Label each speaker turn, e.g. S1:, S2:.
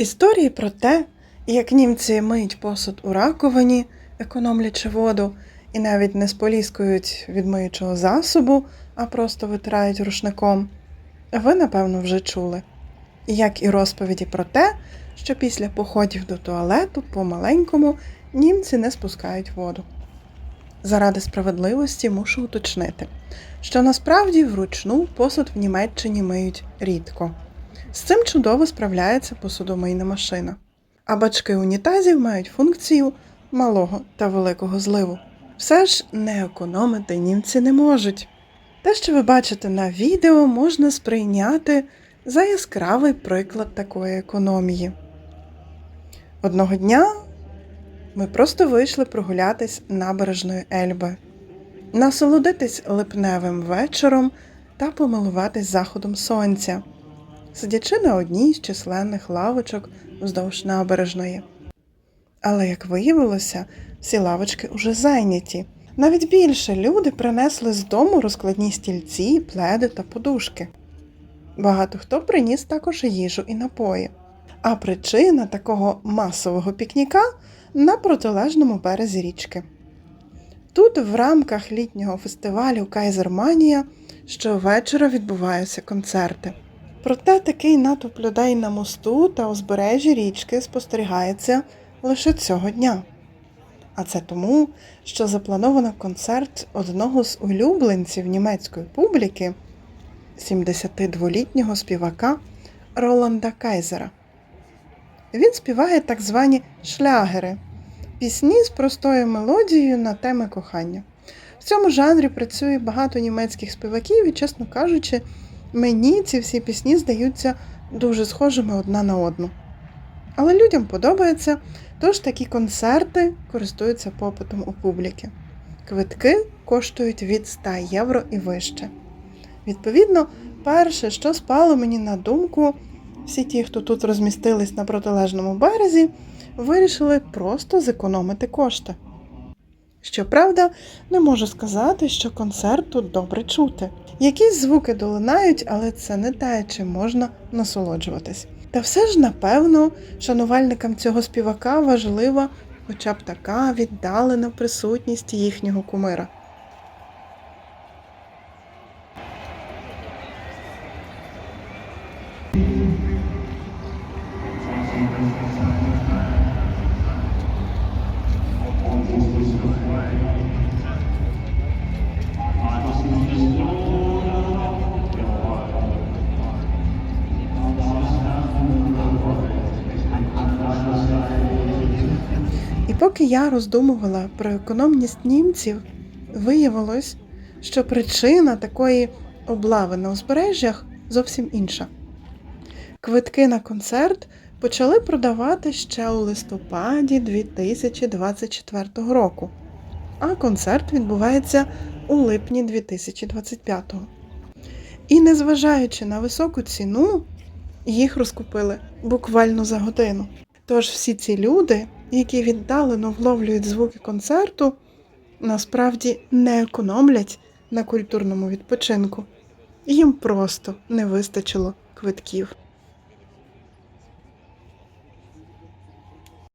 S1: Історії про те, як німці миють посуд у раковині, економлячи воду, і навіть не споліскують від миючого засобу, а просто витирають рушником, ви, напевно, вже чули. Як і розповіді про те, що після походів до туалету по-маленькому німці не спускають воду. Заради справедливості мушу уточнити, що насправді вручну посуд в Німеччині миють рідко. З цим чудово справляється посудомийна машина. А бачки унітазів мають функцію малого та великого зливу. Все ж не економити німці не можуть. Те, що ви бачите на відео, можна сприйняти за яскравий приклад такої економії. Одного дня ми просто вийшли прогулятись набережною Ельби, насолодитись липневим вечором та помилуватись заходом сонця, сидячи на одній з численних лавочок вздовж набережної. Але, як виявилося, всі лавочки уже зайняті. Навіть більше люди принесли з дому розкладні стільці, пледи та подушки. Багато хто приніс також їжу і напої. А причина такого масового пікніка на протилежному березі річки. Тут, в рамках літнього фестивалю Кайзерманія, щовечора відбуваються концерти. Проте такий натовп людей на мосту та узбережжі річки спостерігається лише цього дня. А це тому, що заплановано концерт одного з улюбленців німецької публіки, 72-літнього співака Роланда Кайзера. Він співає так звані шлягери пісні з простою мелодією на теми кохання. В цьому жанрі працює багато німецьких співаків, і, чесно кажучи, мені ці всі пісні здаються дуже схожими одна на одну. Але людям подобається, тож такі концерти користуються попитом у публіки. Квитки коштують від 100 євро і вище. Відповідно, перше, що спало мені на думку, всі ті, хто тут розмістились на протилежному березі, вирішили просто зекономити кошти. Щоправда, не можу сказати, що концерт тут добре чути. Якісь звуки долинають, але це не те, чим можна насолоджуватись. Та все ж, напевно, шанувальникам цього співака важлива хоча б така віддалена присутність їхнього кумира. Поки я роздумувала про економність німців, виявилось, що причина такої облави на узбережжях зовсім інша. Квитки на концерт почали продавати ще у листопаді 2024 року, а концерт відбувається у липні 2025. І незважаючи на високу ціну, їх розкупили буквально за годину. Тож всі ці люди, які віддалено вловлюють звуки концерту, насправді не економлять на культурному відпочинку. Їм просто не вистачило квитків.